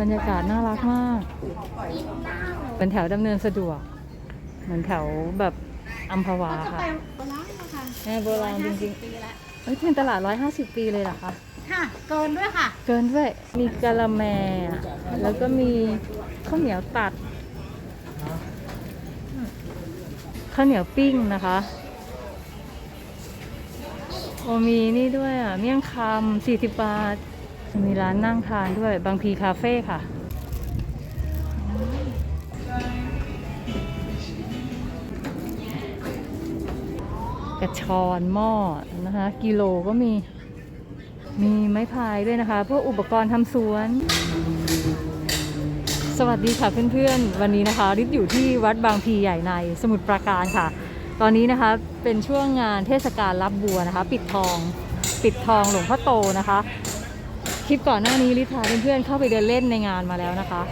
บรรยากาศน่ารักมาก เป็นแถวดำเนินสะดวก เหมือนแถวแบบอัมพวาค่ะโบราณนะคะแม่โบราณจริงปีละๆเอ้ยเป็นตลาด 150 ปีเลยเหรอคะ ค่ะ เกินด้วยค่ะ เกินด้วย มีกะละแมอะแล้วก็มีข้าวเหนียวตัด ข้าวเหนียวปิ้งนะคะ โอมีนี่ด้วยอะ เมี่ยงคำ40 บาท มีร้านนั่งทานด้วย บางพีคาเฟ่ค่ะ กระชอนหม้อนะคะ กิโลก็มี มีไม้พายด้วยนะคะ พวกอุปกรณ์ทำสวน สวัสดีค่ะเพื่อนๆ วันนี้นะคะริดอยู่ที่วัดบางพีใหญ่ในสมุทรปราการค่ะ ตอนนี้นะคะเป็นช่วงงานเทศกาลรับบัวนะคะ ปิดทอง ปิดทองหลวงพ่อโตนะคะ คลิปก่อนหน้านี้ลิพาเพื่อนๆเข้าไปเดินเล่นในงานมาแล้วนะคะ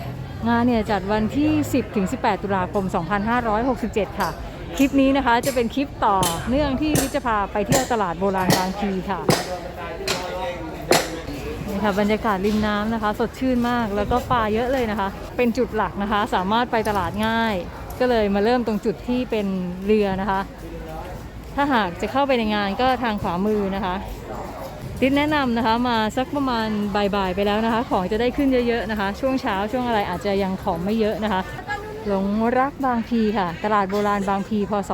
งานเนี่ยจัดวันที่ 10ถึง18 ตุลาคม 2567 ค่ะ คลิปนี้นะคะจะเป็นคลิปต่อเนื่องที่ลิจะพาไปเที่ยวตลาดโบราณบางพีค่ะนี่ค่ะบรรยากาศริมน้ำนะคะ สดชื่นมากแล้วก็ปลาเยอะเลยนะคะ เป็นจุดหลักนะคะ สามารถไปตลาดง่าย ก็เลยมาเริ่มตรงจุดที่เป็นเรือนะคะ ถ้าหากจะเข้าไปในงานก็ทางขวามือนะคะ ติดแนะนำนะคะมาสักประมาณบ่ายๆไปแล้วนะคะ ของจะได้ขึ้นเยอะๆนะคะ ช่วงเช้าช่วงอะไรอาจจะยังของไม่เยอะนะคะหลงรักบางพีค่ะ ตลาดโบราณบางพีพศ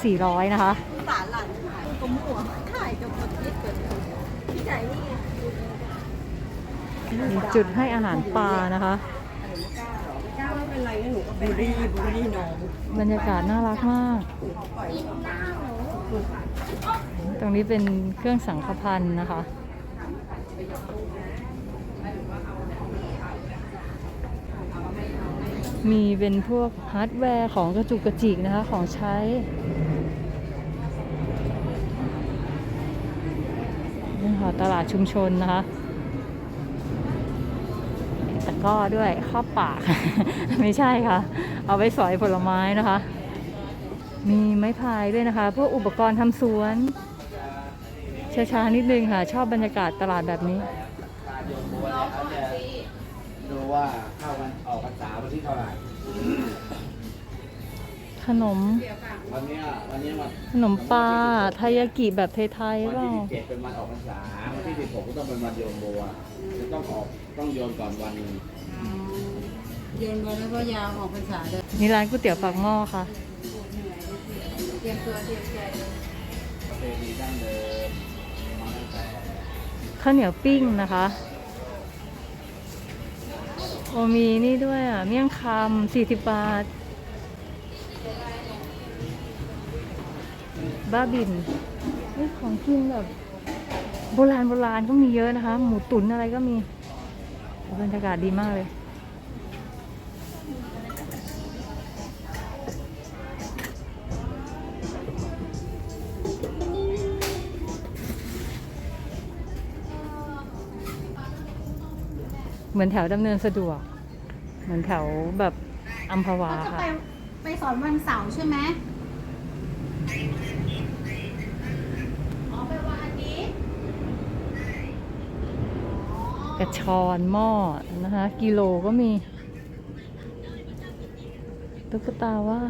2400 นะคะสารหลันขายกลมหัวขายกับคนที่เกิดที่ไหนนี่ไงมีจุดให้อาหารปลานะคะก้าวไม่เป็นไรนะหนูก็บูรี่บูรี่น้องบรรยากาศน่ารักมาก ตรงนี้เป็นเครื่องสังฆพันธ์นะคะ มีเป็นพวกฮาร์ดแวร์ของกระจุกกระจิกนะคะ ของใช้ นี่ค่ะตลาดชุมชนนะคะตะก้อด้วยข้าวปาก ไม่ใช่ค่ะ เอาไว้สอยผลไม้นะคะ มีไม้พายด้วยนะคะ พวกอุปกรณ์ทำสวนช้าๆนิดนึงค่ะ ชอบบรรยากาศตลาดแบบนี้การโยนบัวเนี่ยเขาจะดูว่าเข้าวันออกพรรษาวันที่เท่าไหร่ขนม วันเนี้ยวันเนี้ยวันขนมปลาไทายากิแบบไทยๆวันเปล่าที่สิบเจ็ดเป็นวันออกพรรษาวันที่สิบหกก็ต้องเป็นวันโยนบัวจะต้องออกต้องโยนก่อนวันหนึงโยนวันแล้วก็ยาวออกพรรษาเลยนี่ร้านก๋วยเตี๋ยวปากหม้อค่ะ เตรียมตัวเตรียมใจประเพณีดั้งเดิมมาตั้งแต่ข้าวเหนียวปิ้งนะคะโอมีนี่ด้วยอะ เมี่ยงคำ40บบาท บ้าบินของกินแบบ โบราณโบราณก็มีเยอะนะคะ หมูตุ๋นอะไรก็มีบรรยากาศดีมากเลย เหมือนแถวดำเนินสะดวก เหมือนแถวแบบอัมพวาก็จะค่ะ ไปไปสอนวันเสาร์ใช่ไหมอ๋อไปวันอาทิตย์กระชอนหม้อนะคะ กิโลก็มีตุ๊กตาไหว้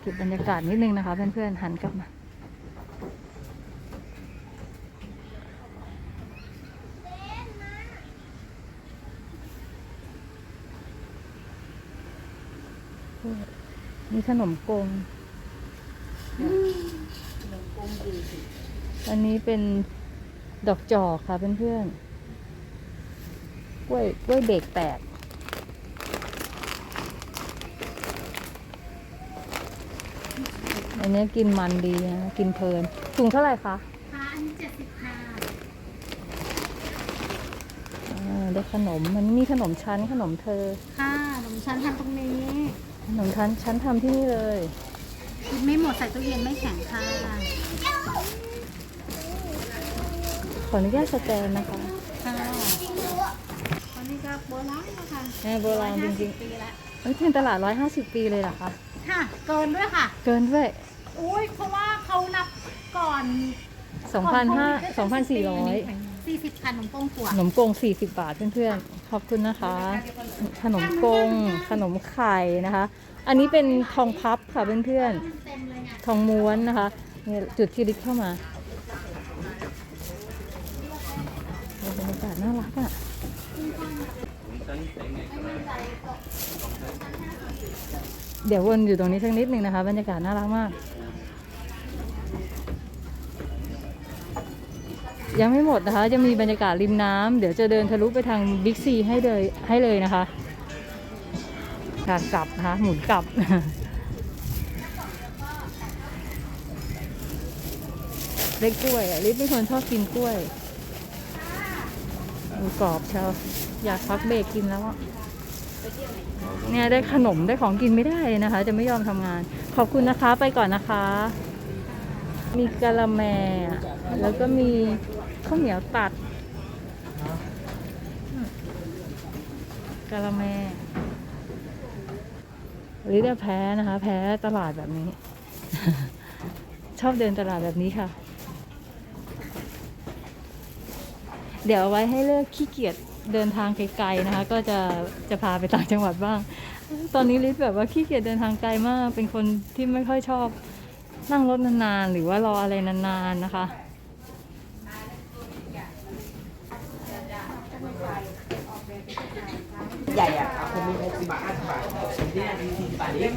เก็บบ รรยากาศนิดนึงนะคะ เพื่อนๆหันกลับมามีขนมกงอันนี้เป็นดอกจอกค่ะเพื่อนๆ กล้วยกล้วยเบรกแตก อันนี้กินมันดีนะกินเพลินถุงเท่าไหร่คะค่ะอันนี้เจ็ดสิบค่ะอ่าได้ขนมมันมีขนมชั้นขนมเธอ ค่ะขนมชั้นทำตรงนี้ขนมชั้นชั้นทำที่นี่เลย กินไม่หมดใส่ตู้เย็นไม่แข็งค่ะขออนุญาตสแกนนะคะ ค่ะอันนี้ก็โบราณนะคะแม่โบราณจริงๆปีละๆเอ้ยเป็นตลาด 150 ปีเลยเหรอคะ ค่ะ เกินด้วยค่ะ เกินด้วย อุ้ยเพราะว่าเขานับก่อน2,500 2,400สี่สิบคันขนมปงขวขดนมกง40บาทเพื่อนๆขอบคุณนะคะ ขนมกงขนมไข่นะคะ อันนี้เป็นทองพับค่ะเพื่อนเต็มเลยไงๆทองม้วนนะคะเนี่ยจุดที่ลิกเข้ามาโอ้บรรยากาศน่ารักอะเดี๋ยววนอยู่ตรงนี้สักนิดหนึ่งนะคะ บรรยากาศน่ารักมาก ยังไม่หมดนะคะ จะมีบรรยากาศริมน้ำเดี๋ยวจะเดินทะลุไปทางบิ๊กซีให้เลยให้เลยนะคะกากลับนะคะหมุนกลับเล็กกล้วยอะลิฟเป็นคนชอบกินกล้วยดูกรอบเชียวอยากพักเบรกกินแล้วอะเนี่ยได้ขนมได้ของกินไม่ได้นะคะ จะไม่ยอมทำงาน ขอบคุณนะคะไปก่อนนะคะ มีกะละแมแล้วก็มีข้าวเหนียวตัดกะละแมหรือจะแพ้นะคะ แพ้ตลาดแบบนี้ ชอบเดินตลาดแบบนี้ค่ะ เดี๋ยวเอาไว้ให้เลิกขี้เกียจเดินทางไกลๆนะคะ ก็จะจะพาไปต่างจังหวัดบ้าง ตอนนี้ลิศแบบว่าขี้เกียจเดินทางไกลมาก เป็นคนที่ไม่ค่อยชอบ นั่งรถนานๆ หรือว่ารออะไรนานๆนะคะใหญ่อะผมมีหกสิบบาทห้าสิบบาทเนี่ยมีสี่สิบบาทนี้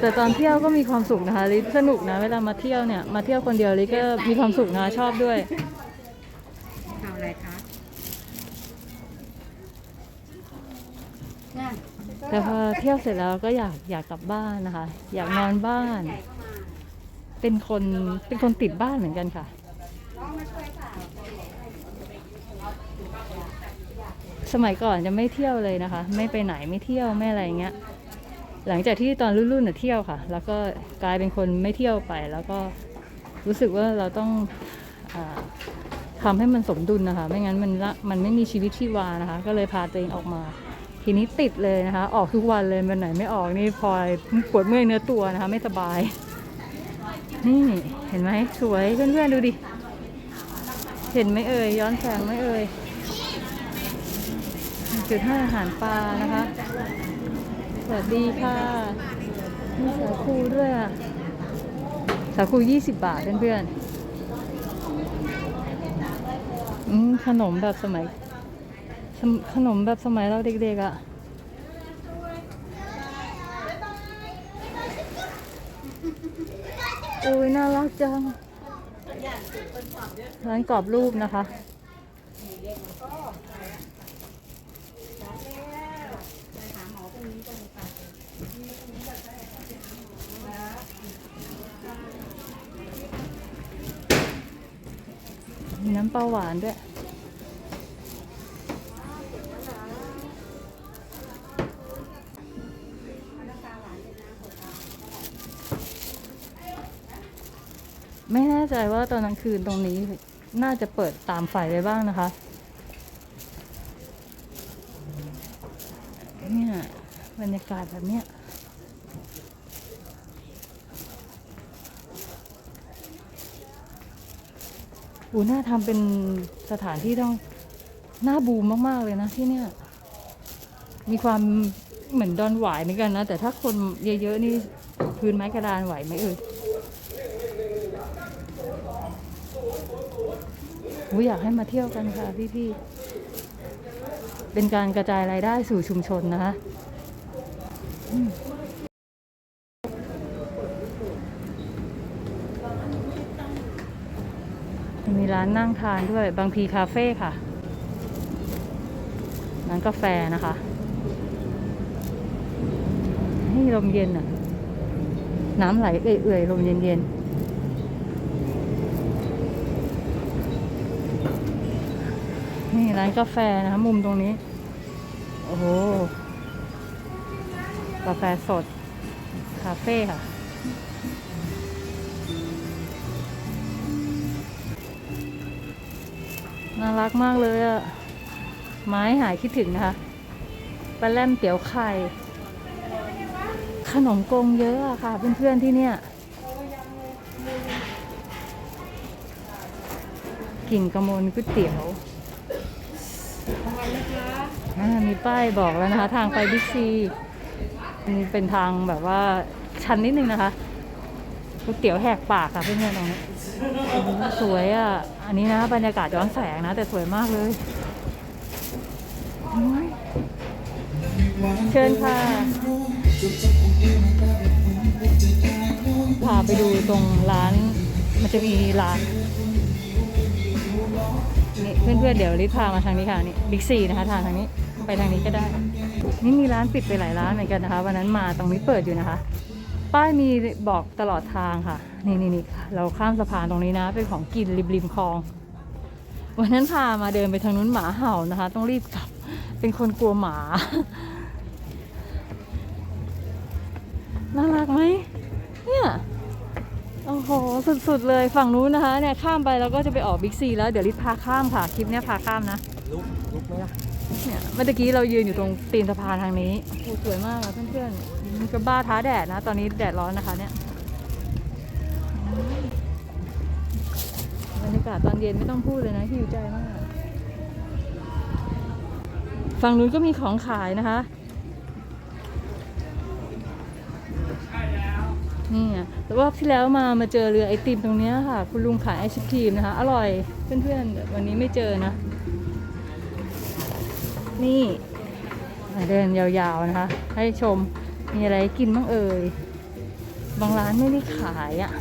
แต่ตอนเที่ยวก็มีความสุขนะคะลิศสนุกนะเวลามาเที่ยวเนี่ยมาเที่ยวคนเดียวลิศก็มีความสุขนะชอบด้วยทำอะไรคะแต่พอเที่ยวเสร็จแล้วก็อยากอยากกลับบ้านนะคะ อยากนอนบ้าน เป็นคนเป็นคนติดบ้านเหมือนกันค่ะ สมัยก่อนจะไม่เที่ยวเลยนะคะ ไม่ไปไหนไม่เที่ยวไม่อะไรอย่างเงี้ย หลังจากที่ตอนรุ่นๆน่ะเที่ยวค่ะ แล้วก็กลายเป็นคนไม่เที่ยวไป แล้วก็รู้สึกว่าเราต้องอาทำให้มันสมดุลนะคะ ไม่งั้นมันละมันไม่มีชีวิตชีวานะคะ ก็เลยพาตัวเองออกมา ทีนี้ติดเลยนะคะ ออกทุกวันเลยวันไหนไม่ออกนี่พลอยปวดเมื่อยเนื้อตัวนะคะ ไม่สบาย นี่เห็นไหมสวยเพื่อนๆดูดิ เห็นไหมเอ่ยย้อนแสงไหมเอ่ยจุดให้อาหารปลานะคะ สวัสดีค่ะมีสาคูด้วยอะสาคูยี่สิบบาทเพื่อนๆขนมแบบสมัย ขนมแบบสมัยเราเด็กๆอะ โอ้ยน่ารักจังร้านกรอบรูปนะคะ มีน้ำปลาหวานด้วย ไม่แน่ใจว่าตอนกลางคืนตรงนี้น่าจะเปิดตามไฟไว้บ้างนะคะ เนี่ยบรรยากาศแบบเนี้ยอูน่าทำเป็นสถานที่ต้องน่าบูมมาก ๆ เลยนะที่เนี่ย มีความเหมือนดอนหวายเหมือนกันนะ แต่ถ้าคนเยอะ ๆ นี่พื้นไม้กระดานไหวไหมเอ่ย อูอยากให้มาเที่ยวกันค่ะพี่ๆ เป็นการกระจายรายได้สู่ชุมชนนะคะมมีร้านนั่งทานด้วยบางพีคาเฟ่ค่ะร้านกาแฟนะคะ ให้ลมเย็นอะ น้ำไหลเอื่อยๆลมเย็นๆ นี่ร้านกาแฟนะคะมุมตรงนี้ โอ้โห กาแฟสด คาเฟ่ค่ะ น่ารักมากเลยอะไม้หายคิดถึงนะคะปลาแล่มเตี๋ยวไข่ ขนมกงเยอะอะค่ะ เพื่อนๆที่เนี่ยกิ่งกระมวลก๋วยเตี๋ยว อ่ามีป้ายบอกแล้วนะคะ ทางไปบิ๊กซีเป็นทางแบบว่าชันนิดนึงนะคะก๋วยเตี๋ยวแหกปากค่ะเพื่อนๆตรงนี้สวยอะ อันนี้นะบรรยากาศย้อนแสงนะ แต่สวยมากเลย เชิญค่ะ พาไปดูตรงร้าน มันจะมีร้าน นี่เพื่อนๆเดี๋ยวลิศพามาทางนี้ค่ะนี่บิ๊กซีนะคะทางทางนี้ไปทางนี้ก็ได้ นี่มีร้านปิดไปหลายร้านเหมือนกันนะคะวันนั้นมาตรงนี้เปิดอยู่นะคะ ป้ายมีบอกตลอดทางค่ะ นี่นี่นี่เราข้ามสะพานตรงนี้นะ เป็นของกินริมริมคลอง วันนั้นพามาเดินไปทางนู้นหมาเห่านะคะ ต้องรีบกลับเป็นคนกลัวหมาน่ารักไหมเนี่ย โอ้โห สุดๆเลยฝั่งนู้นนะคะเนี่ยข้ามไปแล้วก็จะไปออกบิ๊กซีแล้วเดี๋ยวลิศพาข้ามค่ะคลิปเนี้ยพาข้ามนะลุกลุกไหมล่ะเนี่ยเมื่อกี้เรายืนอยู่ตรงตีนสะพานทางนี้โอ้สวยมากอะเพื่อนๆมันก็บ้าท้าแดดนะ ตอนนี้แดดร้อนนะคะเนี่ยบรรยากาศตอนเย็นไม่ต้องพูดเลยนะหิวใจมากฝั่งนู้นก็มีของขายนะคะ แต่ว่าที่แล้วมามาเจอเรือไอติมตรงนี้ค่ะ คุณลุงขายไอศครีมนะคะ อร่อยเพื่อนๆวันนี้ไม่เจอนะ นี่เดินยาวๆนะคะ ให้ชมมีอะไรกินบ้างเอ่ยบางร้านไม่ได้ขายอะ่ะ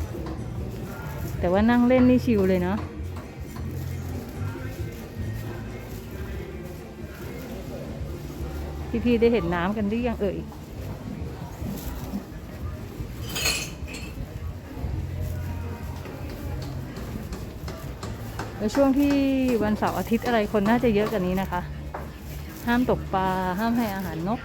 แต่ว่านั่งเล่นนี่ชิลเลยเนาะพี่ๆได้เห็นน้ำกันหรือยังเอ่ย แล้วช่วงที่วันเสาร์อาทิตย์อะไรคนน่าจะเยอะกว่านี้นะคะ ห้ามตกปลา ห้ามให้อาหารนก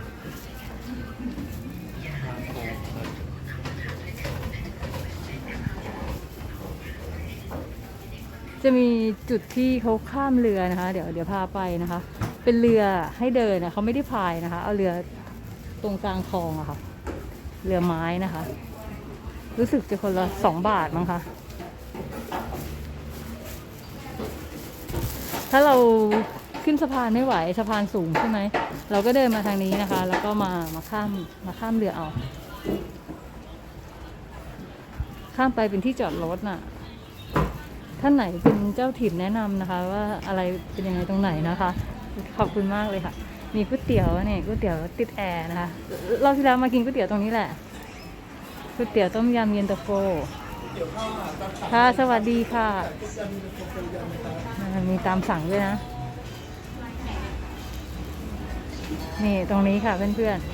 จะมีจุดที่เขาข้ามเรือนะคะ เดี๋ยวเดี๋ยวพาไปนะคะ เป็นเรือให้เดินนะเขาไม่ได้พายนะคะ เอาเรือตรงกลางคลองอะค่ะ เรือไม้นะคะ รู้สึกจะคนละสองบาทมั้งคะ ถ้าเราขึ้นสะพานไม่ไหวสะพานสูงใช่ไหม เราก็เดินมาทางนี้นะคะ แล้วก็มามาข้ามมาข้ามเรือเอา ข้ามไปเป็นที่จอดรถน่ะ ท่านไหนเป็นเจ้าถิ่นแนะนำนะคะ ว่าอะไรเป็นยังไงตรงไหนนะคะ ขอบคุณมากเลยค่ะ มีก๋วยเตี๋ยวเนี่ยก๋วยเตี๋ยวติดแอร์นะคะ เรอบที่แล้วมากินก๋วยเตี๋ยวตรงนี้แหละก๋วยเตี๋ยวต้มยำเย็นตาโฟ ค่ะ สวัสดีค่ะ มีตามสั่งด้วยนะ นี่ตรงนี้ค่ะเพื่อนๆ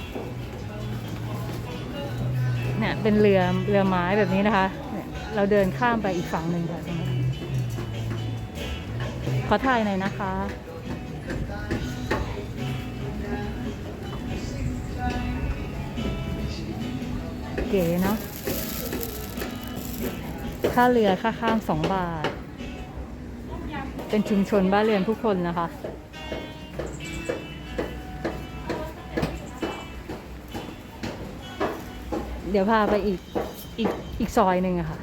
เนี่ยเป็นเรือเรือไม้แบบนี้นะคะเนี่ยเราเดินข้ามไปอีกฝั่งหนึ่งค่ะตรงนี้ขอถ่ายหน่อยนะคะเก๋เนาะ ค่าเรือค่าข้ามสองบาท เป็นชุมชนบ้านเรือนผู้คนนะคะเดี๋ยวพาไปอีกอีกอีกซอยหนึ่งอะค่ะ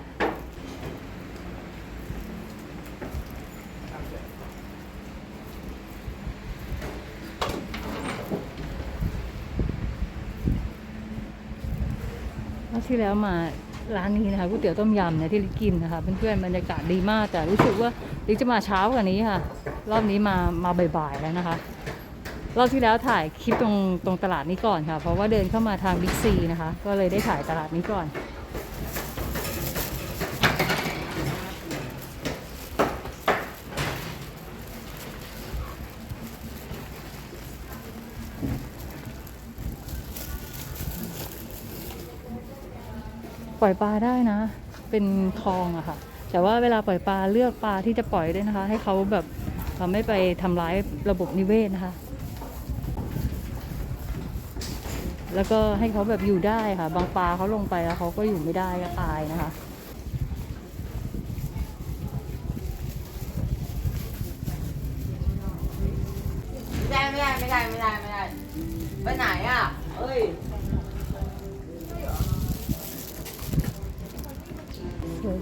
รอบที่แล้วมา ร้านนี้นะคะก๋วยเตี๋ยวต้มยำเนี่ยที่ลิกินนะคะเพื่อนๆบรรยากาศดีมาก แต่รู้สึกว่าลิกจะมาเช้ากว่านี้ค่ะ รอบนี้มามาบ่ายๆแล้วนะคะรอบที่แล้วถ่ายคลิปตรงตรงตลาดนี้ก่อนค่ะ เพราะว่าเดินเข้ามาทางบิ๊กซีนะคะ ก็เลยได้ถ่ายตลาดนี้ก่อน ปล่อยปลาได้นะ เป็นคลองอะค่ะ แต่ว่าเวลาปล่อยปลาเลือกปลาที่จะปล่อยด้วยนะคะ ให้เขาแบบเอ่อไม่ไปทำร้ายระบบนิเวศนะคะ แล้วก็ให้เขาแบบอยู่ได้ค่ะ บางปลาเขาลงไปแล้วเขาก็อยู่ไม่ได้ก็ตายนะคะ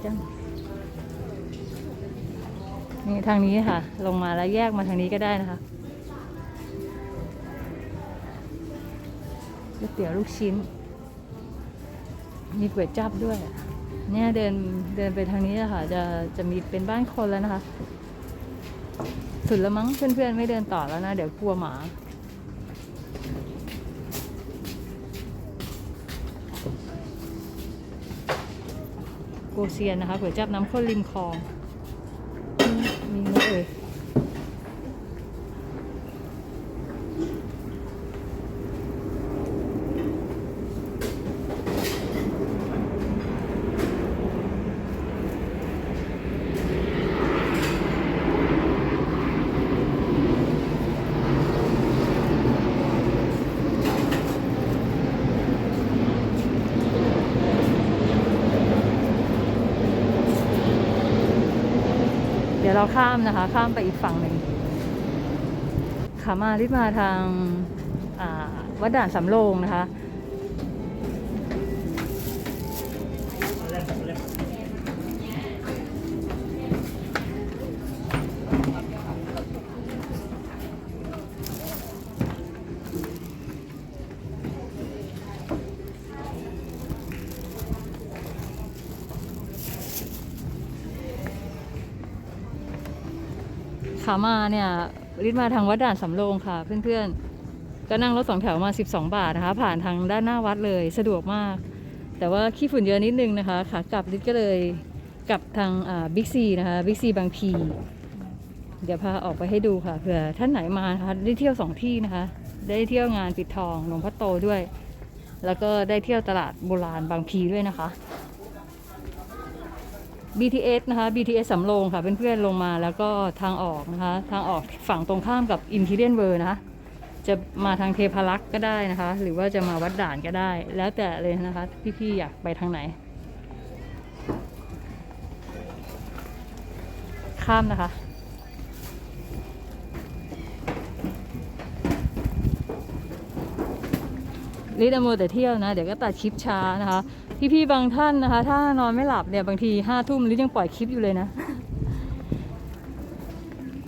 จัง นี่ทางนี้ค่ะ ลงมาแล้วแยกมาทางนี้ก็ได้นะคะก๋วยเตี๋ยวลูกชิ้น มีก๋วยจับด้วย เนี่ยเดินเดินไปทางนี้ค่ะ จะจะมีเป็นบ้านคนแล้วนะคะ สุดล้วมั้งเพื่อนๆไม่เดินต่อแล้วนะ เดี๋ยวกลัวหมา โกเซียนนะคะก๋วยจับน้ำข้นริมคลอง มีไหมเอ่ย เราข้ามนะคะ ข้ามไปอีกฝั่งหนึ่งขามาลิบมาทางวัดด่านสำโรงนะคะ ขามาเนี่ยริดมาทางวัดด่านสำโรงค่ะ เพื่อนๆก็นั่งรถสองแถวมา 12 บาทนะคะ ผ่านทางด้านหน้าวัดเลยสะดวกมาก แต่ว่าขี้ฝุ่นเยอะนิดนึงนะคะขากลับริดก็เลยกลับทางบิ๊กซีนะคะบิ๊กซีบางพีเดี๋ยวพาออกไปให้ดูค่ะเผื่อท่านไหนมานะคะได้เที่ยวสองที่นะคะ ได้เที่ยวงานปิดทองหลวงพ่อโตด้วย แล้วก็ได้เที่ยวตลาดโบราณบางพีด้วยนะคะ BTS นะคะ BTS สำโรงค่ะเพื่อนๆลงมาแล้วก็ทางออกนะคะ ทางออกฝั่งตรงข้ามกับ Imperial World นะคะจะมาทางเทพารักษ์ก็ได้นะคะ หรือว่าจะมาวัดด่านก็ได้ แล้วแต่เลยนะคะ พี่ๆอยากไปทางไหน ข้ามนะคะลิดอะโมวแต่เที่ยวนะ เดี๋ยวก็ตัดคลิปช้านะคะ พี่ๆบางท่านนะคะ ถ้านอนไม่หลับเนี่ยบางทีห้าทุ่มลิดยังปล่อยคลิปอยู่เลยนะ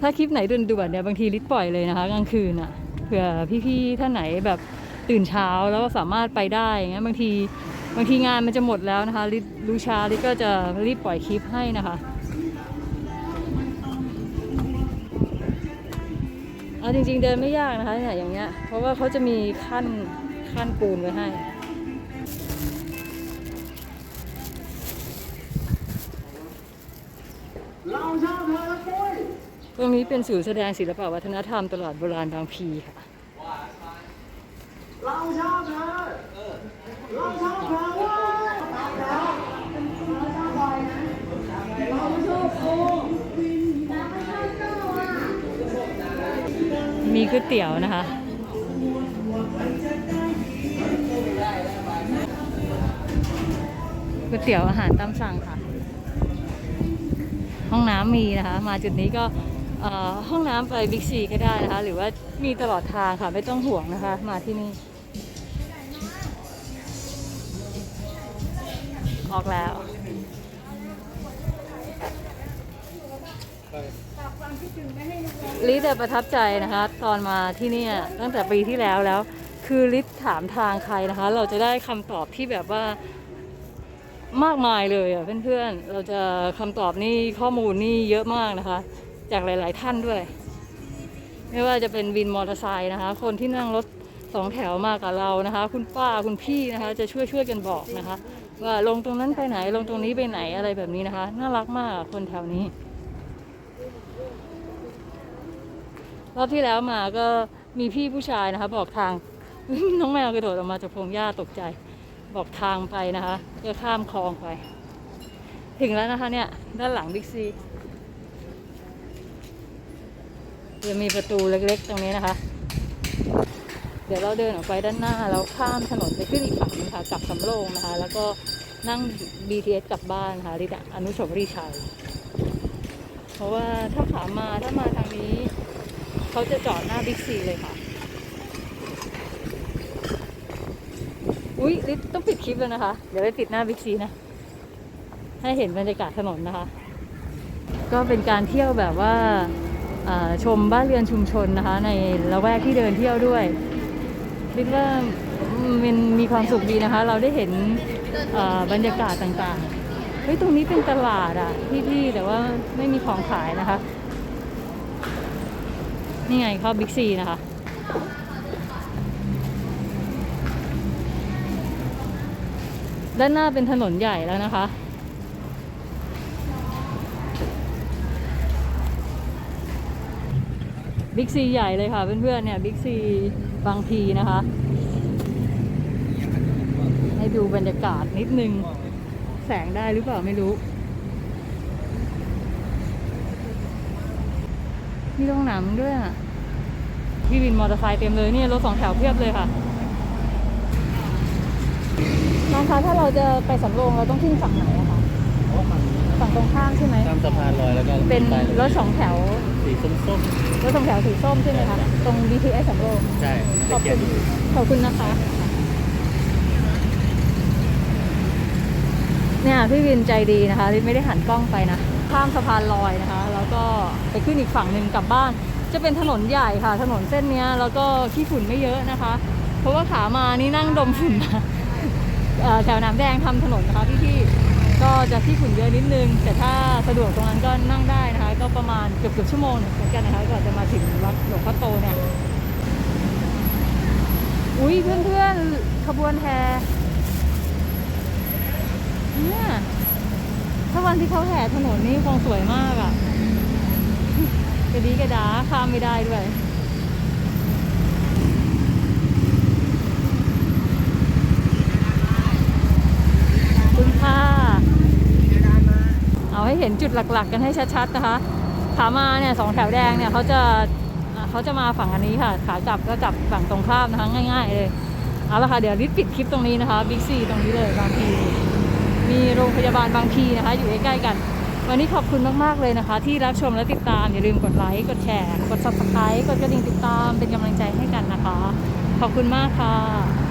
ถ้าคลิปไหนด่วนๆเนี่ยบางทีลิดปล่อยเลยนะคะกลางคืนอะเผื่อพี่ๆท่านไหนแบบตื่นเช้าแล้วสามารถไปได้อย่างเงี้ยบางทีบางทีงานมันจะหมดแล้วนะคะลิดรู้ช้าลิดก็จะรีบปล่อยคลิปให้นะคะเอาจริง ๆ เดินไม่ยากนะคะเนี่ยอย่างเงี้ยเพราะว่าเขาจะมีขั้นขั้นปูนไว้ให้ ตรงนี้เป็นศูนย์แสดงศิลปวัฒนธรรมตลาดโบราณบางพีค่ะมีก๋วยเตี๋ยวนะคะก๋วยเตี๋ยวอาหารตามสั่งค่ะ ห้องน้ำมีนะคะ มาจุดนี้ก็ ห้องน้ำไปบิ๊กซีก็ได้นะคะ หรือว่ามีตลอดทางค่ะ ไม่ต้องห่วงนะคะ มาที่นี่ ออกแล้วลิศประทับใจนะคะ ตอนมาที่นี่ตั้งแต่ปีที่แล้วแล้ว คือลิศถามทางใครนะคะ เราจะได้คำตอบที่แบบว่ามากมายเลยอะเพื่อนๆ เราจะคำตอบนี่ข้อมูลนี่เยอะมากนะคะ จากหลาย ๆ ท่านด้วย ไม่ว่าจะเป็นวินมอเตอร์ไซค์นะคะ คนที่นั่งรถสองแถวมากับเรานะคะ คุณป้าคุณพี่นะคะ จะช่วยช่วยกันบอกนะคะ ว่าลงตรงนั้นไปไหนลงตรงนี้ไปไหนอะไรแบบนี้นะคะ น่ารักมากคนแถวนี้ รอบที่แล้วมาก็มีพี่ผู้ชายนะคะ บอกทางน้องแมวกระโดดออกมาจากพงหญ้าตกใจ บอกทางไปนะคะจะข้ามคลองไป ถึงแล้วนะคะเนี่ย ด้านหลังบิ๊กซี จะมีประตูเล็กๆ ตรงนี้นะคะ เดี๋ยวเราเดินออกไปด้านหน้าแล้วข้ามถนนไปขึ้นอีกฝั่งนึงค่ะกลับสำโรงนะคะ แล้วก็นั่ง BTS กลับบ้านค่ะริดอนุสาวรีย์ชัย เพราะว่าถ้าขามาถ้ามาทางนี้ เขาจะจอดหน้าบิ๊กซีเลยค่ะ อุ้ยลิศต้องปิดคลิปแล้วนะคะ เดี๋ยวไปปิดหน้าบิ๊กซีนะ ให้เห็นบรรยากาศถนนนะคะ ก็เป็นการเที่ยวแบบว่า ชมบ้านเรือนชุมชนนะคะ ในละแวกที่เดินเที่ยวด้วยคิดว่ามันมีความสุขดีนะคะ เราได้เห็นบรรยากาศต่างๆเฮ้ยตรงนี้เป็นตลาดอะพี่ๆแต่ว่าไม่มีของขายนะคะ นี่ไงเข้าบิ๊กซีนะคะด้านหน้าเป็นถนนใหญ่แล้วนะคะ บิ๊กซีใหญ่เลยค่ะเพื่อนๆเนี่ยบิ๊กซีบางพีนะคะ ให้ดูบรรยากาศนิดนึง แสงได้หรือเปล่าไม่รู้ มีโรงหนังด้วยอะพี่วินมอเตอร์ไซค์เต็มเลยเนี่ยรถสองแถวเพียบเลยค่ะน้องคะถ้าเราจะไปสำโรงเราต้องขึ้นฝั่งไหนอะคะฝั่งตรงข้ามใช่ไหมข้ามสะพานลอยแล้วก็เป็นรถสองแถว สีส้มรถสองแถวสีส้มใช่ไหมคะ ตรง BTS สำโรงๆใช่ขอบคุณขอบคุณนะคะ เนี่ยพี่วินใจดีนะคะลิศไม่ได้หันกล้องไปนะ ข้ามสะพานลอยนะคะ แล้วก็ไปขึ้นอีกฝั่งหนึ่งกลับบ้าน จะเป็นถนนใหญ่ค่ะ ถนนเส้นเนี้ยแล้วก็ขี้ฝุ่นไม่เยอะนะคะ เพราะว่าขามานี่นั่งดมฝุ่นมาเอ่อแถวน้ำแดงทำถนนนะคะพี่ๆ ก็จะขี้ฝุ่นเยอะนิดนึง แต่ถ้าสะดวกตรงนั้นก็นั่งได้นะคะ ก็ประมาณเกือบเกือบๆชั่วโมงเหมือนกันนะคะก่อนจะมาถึงวัดหลวงพ่อโตเนี่ยอุ้ยเพื่อนๆขบวนแห่เนี่ยถ้าวันที่เขาแห่ถนนนี่คงสวยมากอะ่ะกระดีกระดาข้ามไม่ได้ด้วย ขอบคุณค่ะ เอา ให้เห็นจุดหลักๆ กันให้ชัดๆนะคะขามาเนี่ยสองแถวแดงเนี่ยเขาจะเขาจะมาฝั่งอันนี้ค่ะ ขากลับก็กลับฝั่งตรงข้ามนะคะง่าย ๆ เลยเอาละค่ะเดี๋ยวริดปิดคลิปตรงนี้นะคะบิ๊กซีตรงนี้เลยบางพีมีโรงพยาบาลบางพีนะคะ อยู่ใกล้ๆกัน วันนี้ขอบคุณมากๆเลยนะคะ ที่รับชมและติดตาม อย่าลืมกดไลค์กดแชร์ กด subscribe กดกระดิ่งติดตามเป็นกำลังใจให้กันนะคะ ขอบคุณมากค่ะ